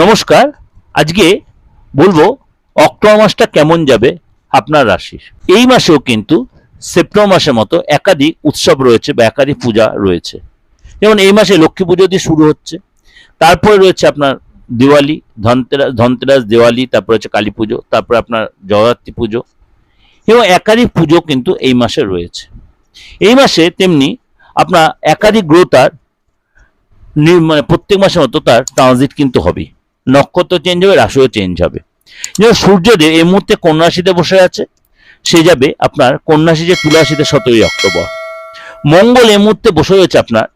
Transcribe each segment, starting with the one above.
নমস্কার, আজকে বলব অক্টোবর মাসটা কেমন যাবে আপনার রাশির। এই মাসেও কিন্তু সেপ্টেম্বর মাসের মতো একাধিক উৎসব রয়েছে বা একাধিক পূজা রয়েছে। যেমন এই মাসে লক্ষ্মী পুজো দিয়ে শুরু হচ্ছে, তারপরে রয়েছে আপনার দিওয়ালি ধনতেরাস ধনতেরাস দিওয়ালি, তারপরে হচ্ছে কালী পুজো, তারপরে আপনার জগদ্ধাত্রী পুজো, এবং একাধিক পুজো কিন্তু এই মাসে রয়েছে। এই মাসে তেমনি আপনার একাধিক গ্রহ তার মানে প্রত্যেক মাসের মতো তার ট্রানজিট কিন্তু হবে নক্ষত্র চেঞ্জ হবে, রাশিও চেঞ্জ হবে। যেমন সূর্যদেব এই মুহূর্তে কন্যা রাশিতে বসে আছে, সে যাবে আপনার কন্যা রাশি যে তুলা রাশিতে সতেরোই অক্টোবর। মঙ্গল এই মুহূর্তে বসে রয়েছে আপনার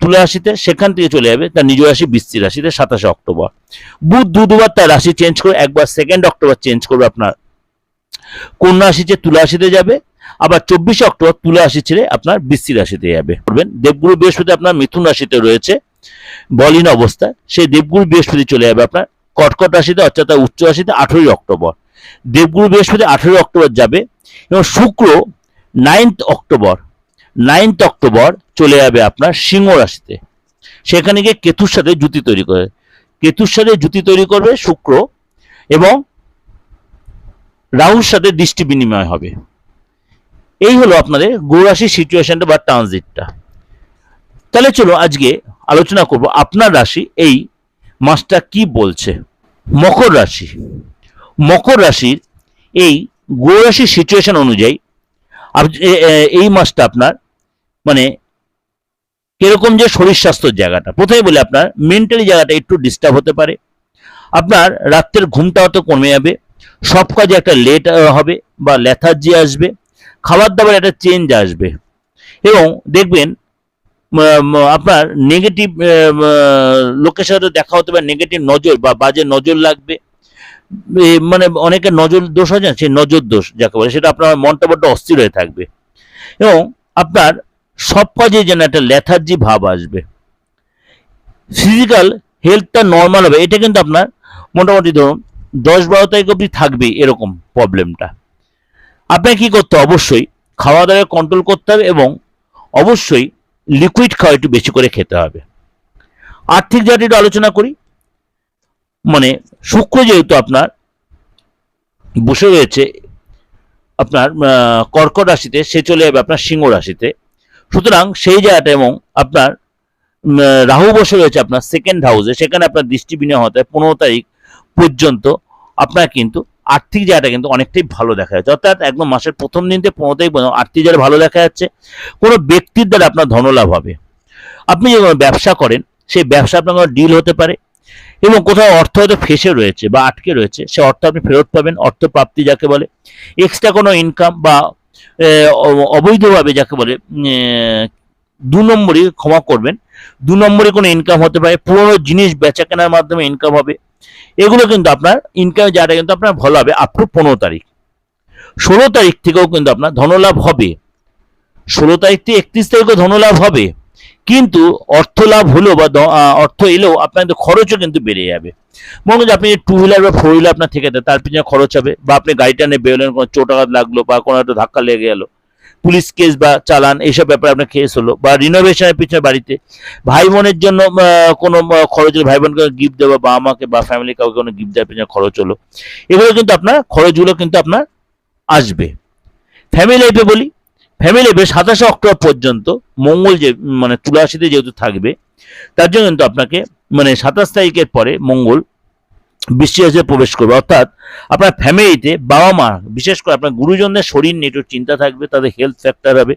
তুলা রাশিতে, সেখান থেকে চলে যাবে তার নিজ রাশি বৃষ্টি রাশিতে সাতাশে অক্টোবর। বুধ দু দুবার তার রাশি চেঞ্জ করে একবার সেকেন্ড অক্টোবর চেঞ্জ করবে আপনার। কন্যা যে তুলা রাশিতে যাবে, আবার চব্বিশে অক্টোবর তুলা রাশি ছেড়ে আপনার বৃষ্টি রাশিতে যাবে। করবেন, দেবগুরু বৃহস্পতি আপনার মিথুন রাশিতে রয়েছে। বলিন অবস্থায় সেই দেবগুরু বৃহস্পতি চলে যাবে আপনার। কর্কট রাশিতে, অর্থাৎ উচ্চ রাশিতে আঠেরোই অক্টোবর। দেবগুরু বৃহস্পতি আঠেরোই অক্টোবর যাবে এবং শুক্র নাইন্থ অক্টোবর। নাইন্থ অক্টোবর চলে যাবে আপনার সিংহ রাশিতে। সেখানে গিয়ে কেতুর সাথে জুতি তৈরি করে কেতুর সাথে জুতি তৈরি করবে শুক্র এবং রাহুর সাথে দৃষ্টি বিনিময় হবে। এই হলো আপনাদের গৌরাশির সিচুয়েশনটা বা ট্রানজিটটা তাহলে চলো আজকে আলোচনা করব, আপনার রাশি এই মাসটা কি বলছে? মকর রাশি। মকর রাশির এই গৌরাশির সিচুয়েশন অনুযায়ী এই মাসটা আপনার মানে কীরকম যে শরীর স্বাস্থ্যের জায়গাটা। প্রথমে বলে আপনার মেন্টালি জায়গাটা একটু ডিস্টার্ব হতে পারে। আপনার রাত্রের ঘুমটা হয়তো কমে যাবে, সব কাজে একটা লেট হবে বা লেথার্জি আসবে খাবার দাবার একটা চেঞ্জ আসবে এবং দেখবেন আপনার নেগেটিভ লোকের সাথে দেখা হতে পারে নেগেটিভ নজর বা বাজে নজর লাগবে। মানে অনেকের নজর দোষ হয় না সেই নজর দোষ যাকে বলে, সেটা আপনার মনটা বড্ড অস্থির হয়ে থাকবে। এবং আপনার সব কাজে যেন একটা লেথার্জি ভাব আসবে। ফিজিক্যাল হেলথটা নর্মাল হবে। এটা কিন্তু আপনার মোটামুটি ধরুন দশ বারো তারিখ অবধি থাকবে এরকম প্রবলেমটা আপনাকে কি করতে অবশ্যই খাওয়া দাওয়া কন্ট্রোল করতে হবে এবং অবশ্যই লিকুইড খাওয়া একটু বেশি করে খেতে হবে। আর্থিক একটু আলোচনা করি। মানে শুক্র যেহেতু আপনার, বসে রয়েছে, আপনার কর্কট রাশিতে, সে চলে যাবে আপনার সিংহ রাশিতে। সুতরাং সেই জায়গাটা এবং আপনার রাহু বসে রয়েছে আপনার সেকেন্ড হাউসে সেখানে আপনার দৃষ্টি বিনিয়োগ হতে পনেরো তারিখ পর্যন্ত আপনার কিন্তু আর্থিক জায়গাটা কিন্তু অনেকটাই ভালো দেখা যাচ্ছে। অর্থাৎ একদম মাসের প্রথম দিন থেকে পনেরো তারিখ আর্থিক জায়গা ভালো দেখা যাচ্ছে। কোনো ব্যক্তির দ্বারা আপনার ধনলাভ হবে। আপনি যে কোনো ব্যবসা করেন, সেই ব্যবসা আপনার কোনো ডিল হতে পারে এবং কোথাও অর্থ হয়তো ফেসে রয়েছে বা আটকে রয়েছে, সে অর্থ আপনি ফেরত পাবেন অর্থ প্রাপ্তি যাকে বলে। এক্সট্রা কোনো ইনকাম বা অবৈধভাবে যাকে বলে দু নম্বরই ক্ষমা করবেন। দু নম্বরে কোনো ইনকাম হতে পারে। পুরোনো জিনিস বেচা কেনার মাধ্যমে ইনকাম হবে। এগুলো কিন্তু আপনার ইনকাম যাটা কিন্তু আপনার ভালো হবে আপ টু পনেরো তারিখ। ষোলো তারিখ থেকেও কিন্তু আপনার ধনলাভ হবে। ষোলো তারিখ থেকে একত্রিশ তারিখও ধনলাভ হবে। কিন্তু অর্থ লাভ হলো বা অর্থ এলেও আপনার কিন্তু খরচও কিন্তু বেড়ে যাবে। মনে করুন আপনি টু হুইলার বা ফোর হুইলার আপনার থাকে, তার পিছনে খরচ হবে বা আপনি গাড়িটা নিয়ে বেরোলেন কোনো চোট আঘাত লাগল বা কোনো একটা ধাক্কা লেগে গেলো। পুলিশ কেস বা চালান, এইসব ব্যাপারে আপনার কেস হলো বা রিনোভেশনের পিছনে বাড়িতে। ভাই বোনের জন্য কোনো খরচ হলো ভাই বোনকে গিফট দেওয়া বা আমাকে বা ফ্যামিলি কাউকে কোনো গিফট দেওয়ার পিছনে খরচ হলো, এগুলো কিন্তু আপনার, খরচগুলো কিন্তু আপনার আসবে। ফ্যামিলি লাইফে বলি ফ্যামিলি লাইফে সাতাশে অক্টোবর পর্যন্ত, মঙ্গল যে মানে তুলাশিতে যেহেতু থাকবে, তার জন্য কিন্তু আপনাকে মানে সাতাশ তারিখের পরে মঙ্গল বিশ্বাসে প্রবেশ করবে। অর্থাৎ আপনার ফ্যামিলিতে বাবা মা বিশেষ করে আপনার গুরুজনদের শরীর নিয়ে একটু চিন্তা থাকবে, তাদের হেলথ ফ্যাক্টর হবে।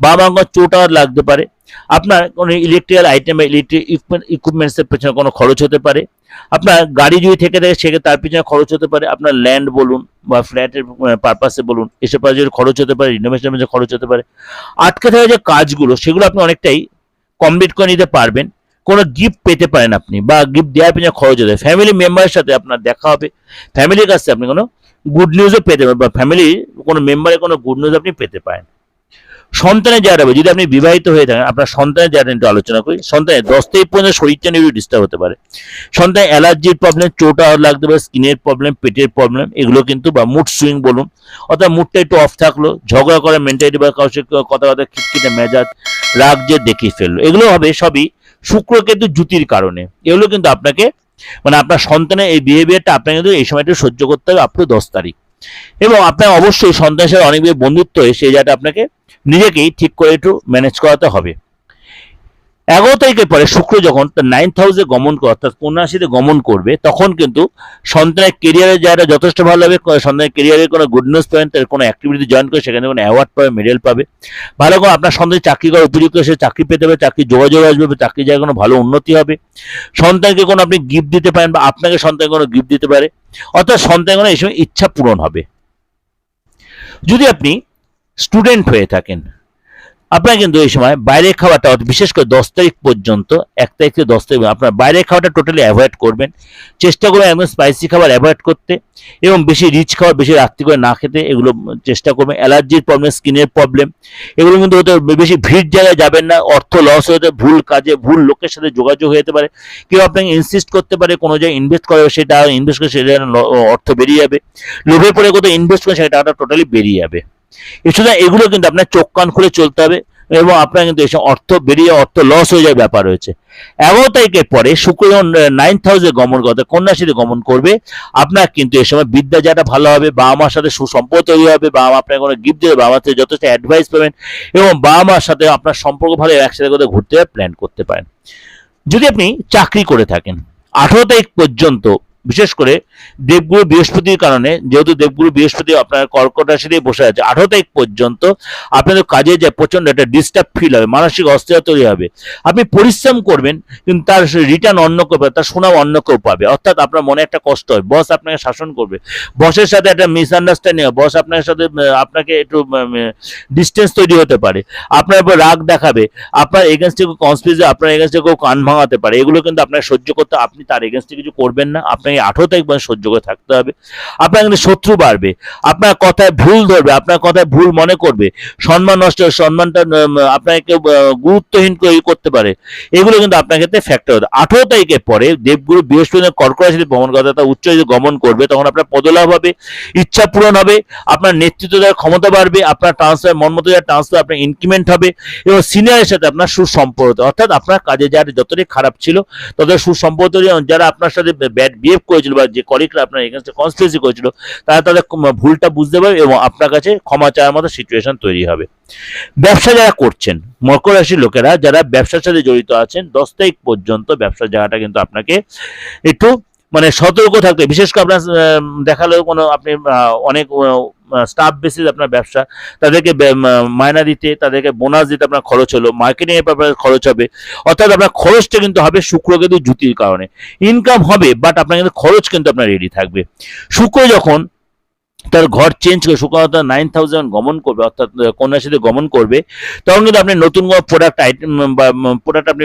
বাবা মা কোনো চোট লাগতে পারে। আপনার কোনো ইলেকট্রিক্যাল আইটেম ইলেকট্রিক ইকুইপমেন্টসের পেছনে কোনো খরচ হতে পারে। আপনার গাড়ি যদি থেকে থাকে, সেক্ষেত্রে তার পিছনে খরচ হতে পারে। আপনার ল্যান্ড বলুন বা ফ্ল্যাটের পারপাসে বলুন, এসব কাজের খরচ হতে পারে রিনোভেশনের খরচ হতে পারে। আটকে থাকা যে কাজগুলো, সেগুলো আপনি অনেকটাই কমপ্লিট করে নিতে পারবেন। কোনো গিফট পেতে পারেন আপনি বা গিফট দেওয়ার পিছনে খরচ হতে ফ্যামিলি মেম্বারের সাথে আপনার দেখা হবে। ফ্যামিলির কাছে আপনি কোনো গুড নিউজও পেতে পারেন বা ফ্যামিলি কোনো মেম্বারের কোনো গুড নিউজ আপনি পেতে পারেন। সন্তানের জায়গা হবে। যদি আপনি বিবাহিত হয়ে থাকেন, আপনার সন্তানের জায়গাটা একটু আলোচনা করি। সন্তানের দশ তারিখ পর্যন্ত শরীরটা নিয়ে ডিস্টার্ব হতে পারে। সন্তানের অ্যালার্জির প্রবলেম চোট লাগতে পারে স্কিনের প্রবলেম পেটের প্রবলেম এগুলো কিন্তু বা মুড সুইং বলুন, অর্থাৎ মুডটা একটু অফ থাকল, ঝগড়া করে মেন্টালিটি বা সাথে কথা কথা খিটখিটে, মেজাজ, রাগ যে দেখিয়ে ফেলল, এগুলো হবে সবই শুক্র কিন্তু জুতির কারণে। এগুলো কিন্তু আপনাকে মানে আপনার সন্তানের এই বিহেভিয়ারটা আপনাকে কিন্তু এই সময়টা সহ্য করতে হবে আপনি দশ তারিখ। এবং আপনার অবশ্যই সন্তানের সাথে অনেক বন্ধুত্ব হয়ে, সেই জায়গাটা আপনাকে নিজেকেই ঠিক করে একটু ম্যানেজ করাতে হবে। এগারো তারিখের পরে শুক্র যখন তার নাইন্থ হাউসে গমন করে, অর্থাৎ কন্যাশিতে গমন করবে, তখন কিন্তু সন্তানের কেরিয়ারের জায়গাটা যথেষ্ট ভালো হবে। সন্তানের কেরিয়ারের কোনো গুড নিউজ পাবেন, তার কোনো অ্যাক্টিভিটি জয়েন করে সেখানে কোনো অ্যাওয়ার্ড পাবে মেডেল পাবে। ভালো করে আপনার সন্তান চাকরি করার উপযুক্ত সে চাকরি পেতে হবে চাকরি যোগাযোগ আসবে চাকরি জায়গায় কোনো ভালো উন্নতি হবে। সন্তানকে কোনো আপনি গিফট দিতে পারেন বা আপনাকে সন্তান কোনো গিফট দিতে পারে, অর্থাৎ সন্তান কোনো এই সময় ইচ্ছা পূরণ হবে। যদি আপনি স্টুডেন্ট হয়ে থাকেন আপনার কিন্তু এই সময় বাইরের অর্থাৎ বিশেষ করে দশ তারিখ পর্যন্ত, এক তারিখ থেকে দশ তারিখ আপনার বাইরের খাবারটা টোটালি অ্যাভয়েড করবেন। চেষ্টা করবেন একদম স্পাইসি খাবার অ্যাভয়েড করতে, এবং বেশি রিচ খাবার বেশি রাত্রি করে না খেতে, এগুলো চেষ্টা করবেন। অ্যালার্জির প্রবলেম স্কিনের প্রবলেম এগুলো কিন্তু হতে বেশি ভিড় জায়গায় যাবেন না, অর্থ লস হতে, ভুল কাজে, ভুল লোকের সাথে যোগাযোগ হয়ে যেতে পারে। কেউ আপনাকে ইনসিস্ট করতে পারে, কোনো জায়গায় ইনভেস্ট করে, সেটা ইনভেস্ট করে সেটা অর্থ বেরিয়ে যাবে। লোভে পড়ে কোথাও ইনভেস্ট করে সেটা টাকাটা টোটালি বেরিয়ে যাবে। এছাড়া এগুলো কিন্তু আপনার চোখ কান খুলে চলতে হবে এবং আপনার কিন্তু এসব অর্থ বেরিয়ে অর্থ লস হয়ে যাওয়ার ব্যাপার রয়েছে। এগারো তারিখের পরে শুক্র যখন নাইন্থ হাউসে গমন করতে কন্যাশ্রীতে গমন করবে। আপনার কিন্তু এ সময় বিদ্যা যাটা ভালো হবে, বাবা মার সাথে সুসম্পর্ক তৈরি হবে, বাবা মা আপনাকে কোনো গিফট দেবে, বাবা মার থেকে যথেষ্ট অ্যাডভাইস পাবেন এবং বাবা মার সাথে আপনার সম্পর্ক ভালো একসাথে কোথাও ঘুরতে প্ল্যান করতে পারেন। যদি আপনি চাকরি করে থাকেন, আঠারো তারিখ পর্যন্ত বিশেষ করে দেবগুরু বৃহস্পতির কারণে, যেহেতু দেবগুরু বৃহস্পতি আপনার কর্কট রাশিতেই বসে আছে, আঠারো তারিখ পর্যন্ত আপনাদের কাজে যে প্রচণ্ড একটা ডিস্টার্ব ফিল হবে, মানসিক অস্থিরতা তৈরি হবে। আপনি পরিশ্রম করবেন, কিন্তু তার রিটার্ন অন্য কেউ পাবে, তার সুনাম অন্য কেউ পাবে। অর্থাৎ আপনার মনে একটা কষ্ট হয় বস আপনাকে শাসন করবে। বসের সাথে একটা মিসআন্ডারস্ট্যান্ডিং বস আপনার সাথে আপনাকে একটু ডিস্টেন্স তৈরি হতে পারে। আপনার উপর রাগ দেখাবে, আপনার এগেনস্টে কেউ কনসপিরেসি আপনার এগেনস্টে কেউ কান ভাঙাতে পারে। এগুলো কিন্তু আপনাকে সহ্য করতে, আপনি তার এগেনস্টে কিছু করবেন না, আপনাকে আঠেরো তারিখ পর্যন্ত সহ্য করে থাকতে হবে। আপনার কিন্তু শত্রু বাড়বে। আপনার কথায় ভুল ধরবে, আপনার কথায় ভুল মনে করবে। সম্মান নষ্ট, সম্মানটা আপনাকে কেউ গুরুত্বহীন করে করতে পারে। এগুলো কিন্তু আপনার ক্ষেত্রে ফ্যাক্টর হতে আঠেরো তারিখের পরে দেবগুরু বৃহস্পতি কর্কট রাশিতে ভ্রমণ করতে উচ্চ যদি গমন করবে, তখন আপনার পদলাভ হবে, ইচ্ছা পূরণ হবে, আপনার নেতৃত্ব দেওয়ার ক্ষমতা বাড়বে, আপনার ট্রান্সফার মন মতো যাওয়ার ট্রান্সফার আপনার ইনক্রিমেন্ট হবে এবং সিনিয়রের সাথে আপনার সুসম্পর্ক, অর্থাৎ আপনার কাজে যার যতটাই খারাপ ছিল ততটা সুসম্পর্ক, যারা আপনার সাথে ব্যাড বিহেভ করেছিল বা যে কলিগরা আপনার এগেনস্টে কনস্পিরেসি করেছিল, তারা তাদের ভুলটা বুঝতে পারবে এবং আপনার কাছে ক্ষমা চাওয়ার মতো সিচুয়েশন তৈরি হবে। ব্যবসা যারা করছেন, মকর রাশির লোকেরা, যারা ব্যবসার সাথে জড়িত আছেন, দশ তারিখ পর্যন্ত ব্যবসার জায়গাটা কিন্তু আপনাকে একটু মানে সতর্ক থাকতে বিশেষ করে আপনার দেখালেও দেখাল কোনো আপনি অনেক স্টাফ বেসিস আপনার ব্যবসা, তাদেরকে মায়না দিতে, তাদেরকে বোনাস দিতে আপনার খরচ হলো মার্কেটিং এর ব্যাপারে খরচ হবে। অর্থাৎ আপনার খরচটা কিন্তু হবে শুক্র কিন্তু জুতির কারণে। ইনকাম হবে বাট আপনার কিন্তু খরচ কিন্তু আপনার রেডি থাকবে। শুক্র যখন তার ঘর চেঞ্জ করে শুক্র নাইন থাউজেন্ড গমন করবে অর্থাৎ আহ, কন্যাশ্রীতে গমন করবে। তখন কিন্তু আপনি নতুন কোনো প্রোডাক্ট আইটেম বা প্রোডাক্ট আপনি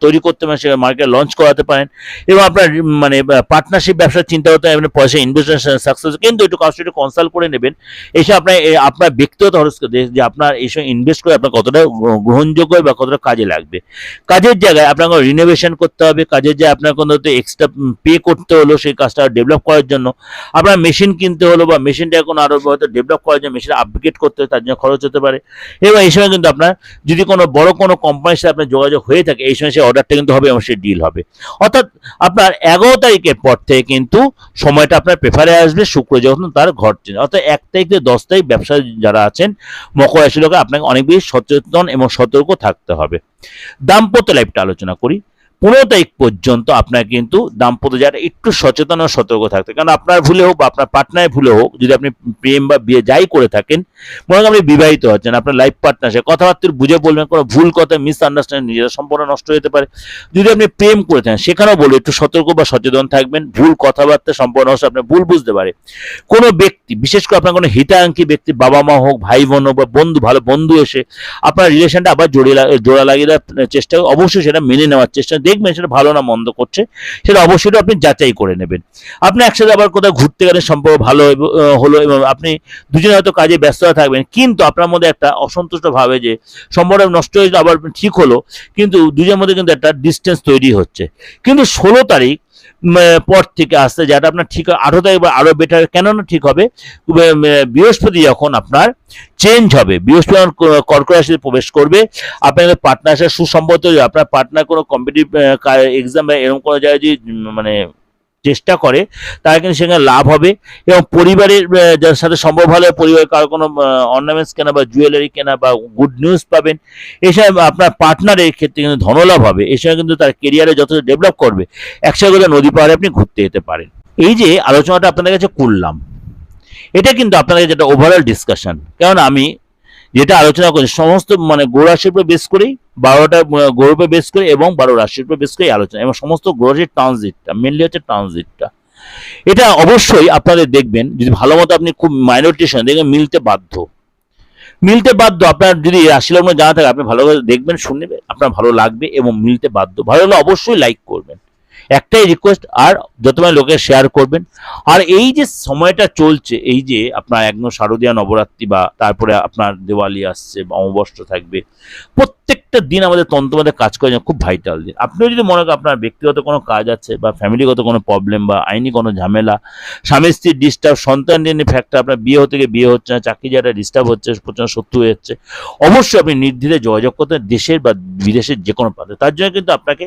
তৈরি করতে পারেন সেটা মার্কেটে লঞ্চ করাতে পারেন। এবং আপনার মানে পার্টনারশিপ ব্যবসার চিন্তা করতে হবে আপনি পয়সা ইনভেস্টমেন্ট সাকসেস কিন্তু একটু কাজ একটু কনসাল্ট করে নেবেন। এসে আপনার আপনার ব্যক্তিগত হরস্কোপ যে আপনার এসব ইনভেস্ট করে আপনার কতটা গ্রহণযোগ্য বা কতটা কাজে লাগবে। কাজের জায়গায় আপনার কোনো রিনোভেশন করতে হবে কাজের জায়গায় আপনার কোনো এক্সট্রা পে করতে হলো সেই কাজটা ডেভেলপ করার জন্য। আপনার মেশিন কিনতে হলো বা মেশিনটা এখন আরও হয়তো ডেভেলপ করার জন্য মেশিন আপগ্রেড করতে হবে তার জন্য খরচ হতে পারে। এবং এই সময় কিন্তু আপনার যদি কোনো বড় কোনো কোম্পানির সাথে আপনার যোগাযোগ হয়ে থাকে, এই সময় সেই অর্ডারটা কিন্তু হবে এবং সেই ডিল হবে। অর্থাৎ আপনার এগারো তারিখের পর থেকে কিন্তু সময়টা আপনার প্রেফারে আসবে, শুক্র যখন তার চেঞ্জ। অর্থাৎ এক তারিখ থেকে দশ তারিখ ব্যবসা যারা আছেন, মকর রাশি লোকে আপনাকে অনেক বেশি সচেতন এবং সতর্ক থাকতে হবে। দাম্পত্য লাইফটা আলোচনা করি। পনেরো তারিখ পর্যন্ত আপনার কিন্তু দাম্পত্য যারা একটু সচেতন ও সতর্ক থাকতে কারণ আপনার ভুলে হোক বা আপনার পার্টনারের ভুলে হোক, যদি আপনি প্রেম বা বিয়ে যাই করে থাকেন, মনে আপনি বিবাহিত হচ্ছেন, আপনার লাইফ পার্টনার সে কথাবার্তা বুঝে বলবেন, কোনো ভুল কথা মিস আন্ডারস্ট্যান্ডিং নিজের সম্পর্ক নষ্ট হতে পারে। যদি আপনি প্রেম করে থাকেন, সেখানেও বলব, একটু সতর্ক বা সচেতন থাকবেন, ভুল কথাবার্তা সম্পর্ক নষ্ট আপনি ভুল বুঝতে পারে। কোনো ব্যক্তি, বিশেষ করে আপনার কোনো হিতাঙ্কি ব্যক্তি বাবা মা হোক ভাই বোন হোক বা বন্ধু, ভালো বন্ধু এসে আপনার রিলেশনটা আবার জোড়ে জোড়া লাগিয়ে দেওয়ার চেষ্টা, অবশ্যই সেটা মেনে নেওয়ার চেষ্টা। দেখবেন সেটা ভালো না, মন্দ করছে, সেটা অবশ্যই আপনি যাচাই করে নেবেন। আপনি একসাথে আবার কোথাও ঘুরতে গেলে সম্পর্ক ভালো হলো এবং আপনি দুজনে হয়তো কাজে ব্যস্ত থাকবেন, কিন্তু আপনার মধ্যে একটা অসন্তুষ্ট ভাবে যে সম্পর্ক নষ্ট হয়ে আবার ঠিক হলো, কিন্তু দুজনের মধ্যে কিন্তু একটা ডিস্টেন্স তৈরি হচ্ছে। কিন্তু ষোলো তারিখ পর থেকে আসতে যেটা আপনার ঠিক আঠারো তারিখ বা আরও বেটার কেননা ঠিক হবে? বৃহস্পতি যখন আপনার চেঞ্জ হবে, বৃহস্পতি যখন কর্কট রাশিতে প্রবেশ করবে আপনাদের পার্টনার সাথে সুসম্পর্ক আপনার পার্টনার কোনো কম্পিটিভ এক্সাম বা এরকম কোনো জায়গায় যদি মানে চেষ্টা করে, তারা কিন্তু সেখানে লাভ হবে। এবং পরিবারের যার সাথে সম্ভব হলে পরিবারের কারও কোনো অর্নামেন্টস কেনা বা জুয়েলারি কেনা বা গুড নিউজ পাবেন এসব আপনার পার্টনারের ক্ষেত্রে কিন্তু ধনলাভ হবে। এসব কিন্তু তার কেরিয়ারে যথেষ্ট ডেভেলপ করবে। একসাথে নদী পাহাড়ে আপনি ঘুরতে যেতে পারেন। এই যে আলোচনাটা আপনাদের কাছে করলাম, এটা কিন্তু আপনাদের যেটা ওভারঅল ডিসকাশন কারণ আমি যেটা আলোচনা করি সমস্ত মানে গ্রহ রাশির উপর বেস করেই, বারোটা গ্রহের উপর বেস করে এবং বারো রাশির উপর বেস করেই আলোচনা। এবং সমস্ত গ্রহের ট্রানজিটটা মেনলি হচ্ছে ট্রানজিটটা এটা অবশ্যই আপনাদের দেখবেন, যদি ভালো মতো আপনি খুব মাইনরিটেশন দেখবেন মিলতে বাধ্য। মিলতে বাধ্য, আপনার যদি রাশি লগ্ন জানা থাকে, আপনি ভালো করে দেখবেন শুনবে আপনার ভালো লাগবে এবং মিলতে বাধ্য। ভালো হলে অবশ্যই লাইক করবেন। একটাই রিকোয়েস্ট আর যতবার লোকে শেয়ার করবেন। আর এই যে সময়টা চলছে, এই যে আপনার একদম শারদীয় নবরাত্রি বা তারপরে আপনার দিওয়ালি আসছে অমাবস্যা থাকবে, প্রত্যেকটা দিন আমাদের তন্ত্রমাদের কাজ জন্য খুব ভাইটাল দিন। আপনিও যদি মনে করেন আপনার ব্যক্তিগত কোনো কাজ আছে বা ফ্যামিলিগত কোনো প্রবলেম বা আইনি কোনো ঝামেলা, স্বামী স্ত্রীর ডিস্টার্ব সন্তান নিয়ে ফ্যাক্টর আপনার বিয়ে হতে গিয়ে বিয়ে হচ্ছে না, চাকরি যারা ডিস্টার্ব হচ্ছে প্রচণ্ড শত্রু হয়ে যাচ্ছে, অবশ্যই আপনি নির্দ্বিধে যোগাযোগ করতে দেশের বা বিদেশের যে কোনো প্রান্তে। তার জন্য কিন্তু আপনাকে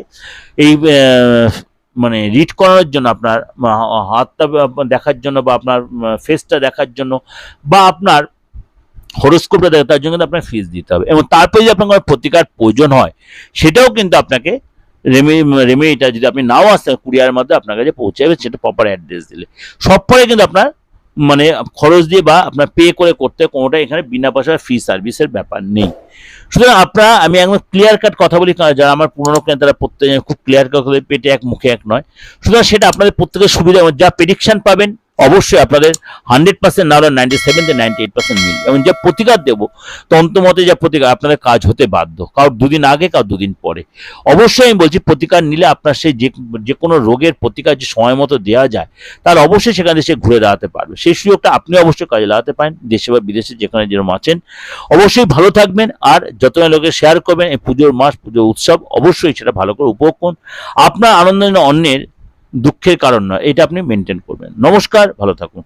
এই মানে রিড করানোর জন্য আপনার হাতটা দেখার জন্য বা আপনার ফেসটা দেখার জন্য, বা আপনার হরস্কোপটা দেখার, তার জন্য কিন্তু আপনাকে ফিস দিতে হবে। এবং তারপরে যদি আপনার কোনো প্রতিকার প্রয়োজন হয়, সেটাও কিন্তু আপনাকে রেমি রেমিডিটা যদি আপনি নাও আসেন কুরিয়ারের মধ্যে আপনার কাছে পৌঁছে যাবে, সেটা প্রপার অ্যাড্রেস দিলে। সব পরে কিন্তু আপনার মানে খরচ দিয়ে বা আপনার পে করে করতে কোনোটা এখানে বিনা পয়সা ফ্রি সার্ভিসের ব্যাপার নেই। সুতরাং আপনারা, আমি একদম ক্লিয়ার কাট কথা বলি যারা আমার পুরনো কেন তারা প্রত্যেক খুব ক্লিয়ার কাট পেটে এক মুখে এক নয়। সুতরাং সেটা আপনাদের প্রত্যেকের সুবিধা যা প্রেডিকশান পাবেন অবশ্যই আপনাদের হান্ড্রেড পার্সেন্ট না হলে নাইনটি সেভেন থেকে নাইনটি এইট পার্সেন্ট মিল। এবং যা প্রতিকার দেবো তন্ত্রমতে যা প্রতিকার আপনাদের কাজ হতে বাধ্য কারোর দুদিন আগে কারোর দুদিন পরে। অবশ্যই আমি বলছি, প্রতিকার নিলে আপনার সেই যে যে কোনো রোগের প্রতিকার যে সময় মতো দেওয়া যায়, তার অবশ্যই সেখানে সে ঘুরে দাঁড়াতে পারবে। সেই সুযোগটা আপনি অবশ্যই কাজে লাগাতে পারেন, দেশে বা বিদেশে যেখানে যেরকম আছেন। অবশ্যই ভালো থাকবেন, আর যত লোকে শেয়ার করবেন, এই পুজোর মাস, পুজোর উৎসব, অবশ্যই সেটা ভালো করে উপভোগ করুন। আপনার আনন্দ অন্যের দুঃখের কারণ নয় এটা আপনি মেনটেন করবেন। নমস্কার ভালো থাকুন।